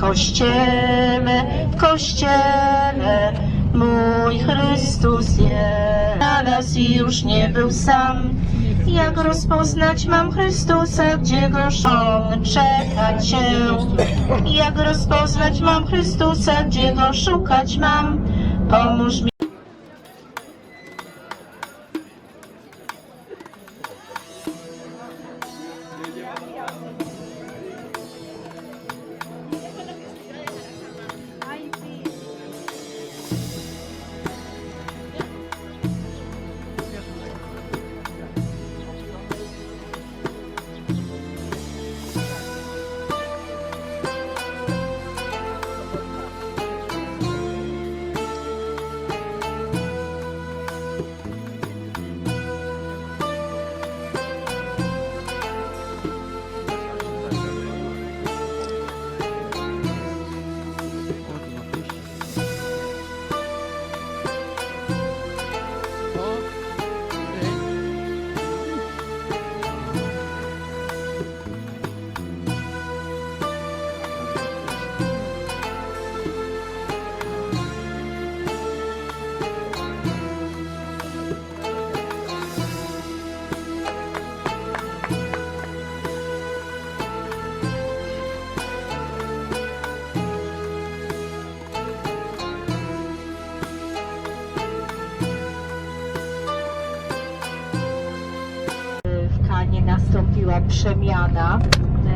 kościele, w kościele mój Chrystus jest. Znalazł i już nie był sam. Jak rozpoznać mam Chrystusa, gdzie go on czekać się? Jak rozpoznać mam Chrystusa, gdzie go szukać mam? Pomóż mi. Nastąpiła przemiana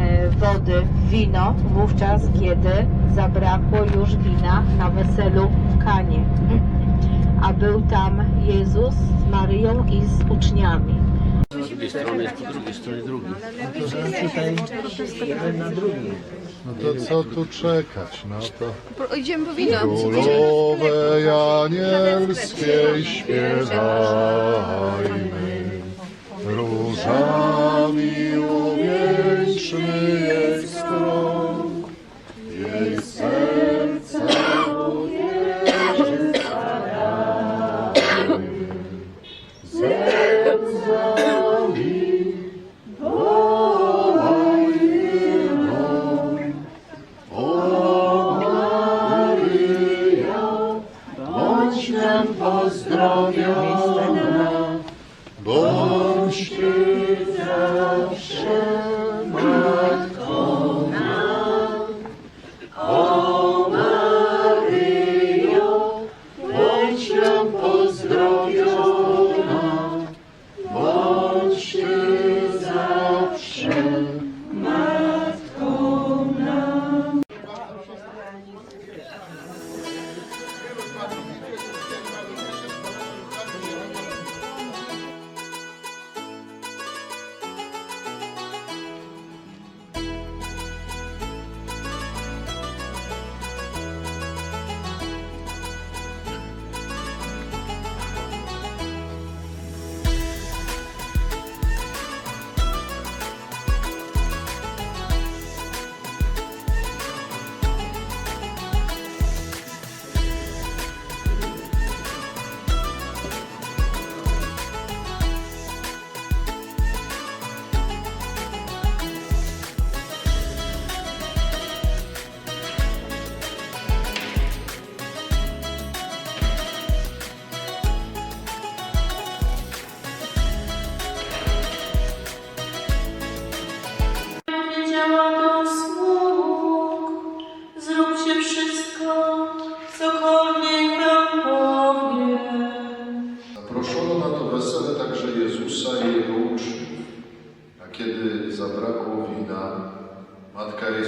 e, wody w wino, wówczas kiedy zabrakło już wina na weselu w Kanie. A był tam Jezus z Maryją i z uczniami. Z drugiej strony jest po drugiej stronie drugi. No to co tu czekać? No to Idziemy po wino. królowej anielskiej śpiewajmy. Różami uwieńczmy jej stron. Jej serce Maryjo, bądź nam pozdrowiona, bądź Ty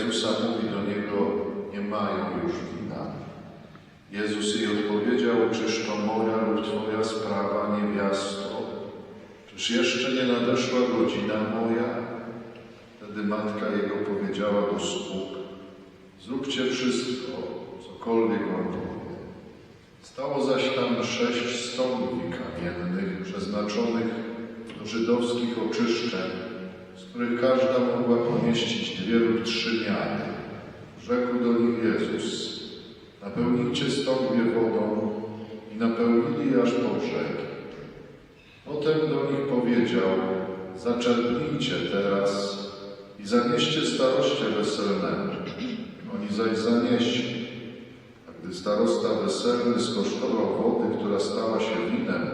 Jezusa mówi do Niego, nie mają już wina. Jezus jej odpowiedział, czyż to moja lub Twoja sprawa, niewiasto? Czyż jeszcze nie nadeszła godzina moja? Wtedy matka Jego powiedziała do sług, zróbcie wszystko, cokolwiek Wam. Stało zaś tam sześć stągwi kamiennych przeznaczonych do żydowskich oczyszczeń, z których każda mogła pomieścić dwie lub trzy miary. Rzekł do nich Jezus, napełnijcie stągwie wodą i napełnili aż po brzegi. Potem do nich powiedział, zaczerpnijcie teraz i zanieście staroście weselnemu. oni zaś zanieśli. A gdy starosta weselny skosztował wody, która stała się winem,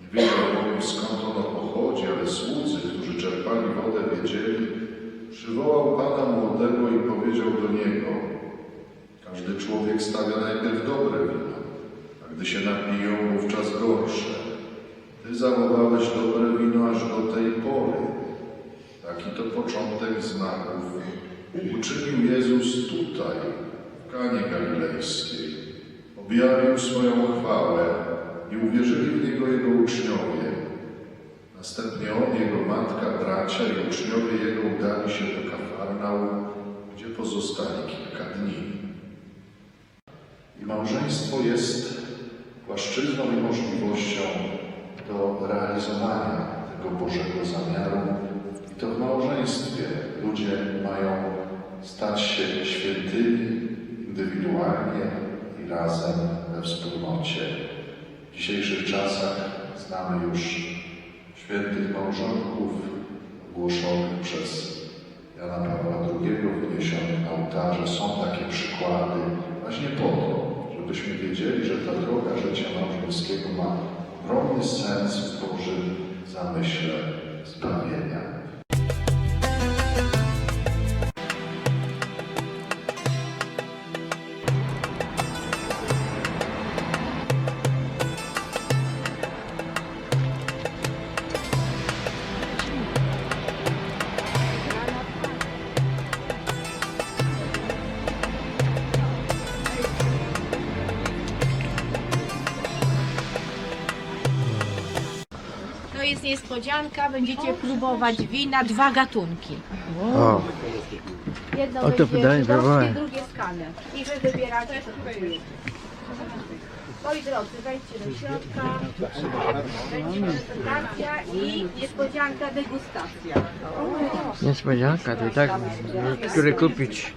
nie wiedział bowiem skąd ono pochodzi, ale słudzy, którzy czerpali wodę, wiedzieli, przywołał Pana młodego i powiedział do niego, każdy człowiek stawia najpierw dobre wino, a gdy się napiją, wówczas gorsze. Ty zachowałeś dobre wino aż do tej pory. Taki to początek znaków. Uczynił Jezus tutaj, w Kanie Galilejskiej. Objawił swoją chwałę i uwierzyli w Niego Jego uczniowie. Następnie on, Jego matka, bracia i uczniowie Jego udali się do Kafarnaum, gdzie pozostali kilka dni. I małżeństwo jest płaszczyzną i możliwością do realizowania tego Bożego zamiaru. I to w małżeństwie ludzie mają stać się świętymi indywidualnie i razem we wspólnocie. W dzisiejszych czasach znamy już świętych małżonków ogłoszonych przez Jana Pawła II, wyniesionych na ołtarze. Są takie przykłady właśnie po to, żebyśmy wiedzieli, że ta droga życia małżeńskiego ma ogromny sens w Bożym zamyśle zbawienia. Jest niespodzianka, będziecie próbować wina, dwa gatunki. O, Jedno O, to będzie pytanie żydowskie, drugie skaner. I wy wybieracie, co kupujecie. Moi drodzy, wejdźcie do środka. Będzie prezentacja i niespodzianka degustacja. niespodzianka, to i tak, które kupić.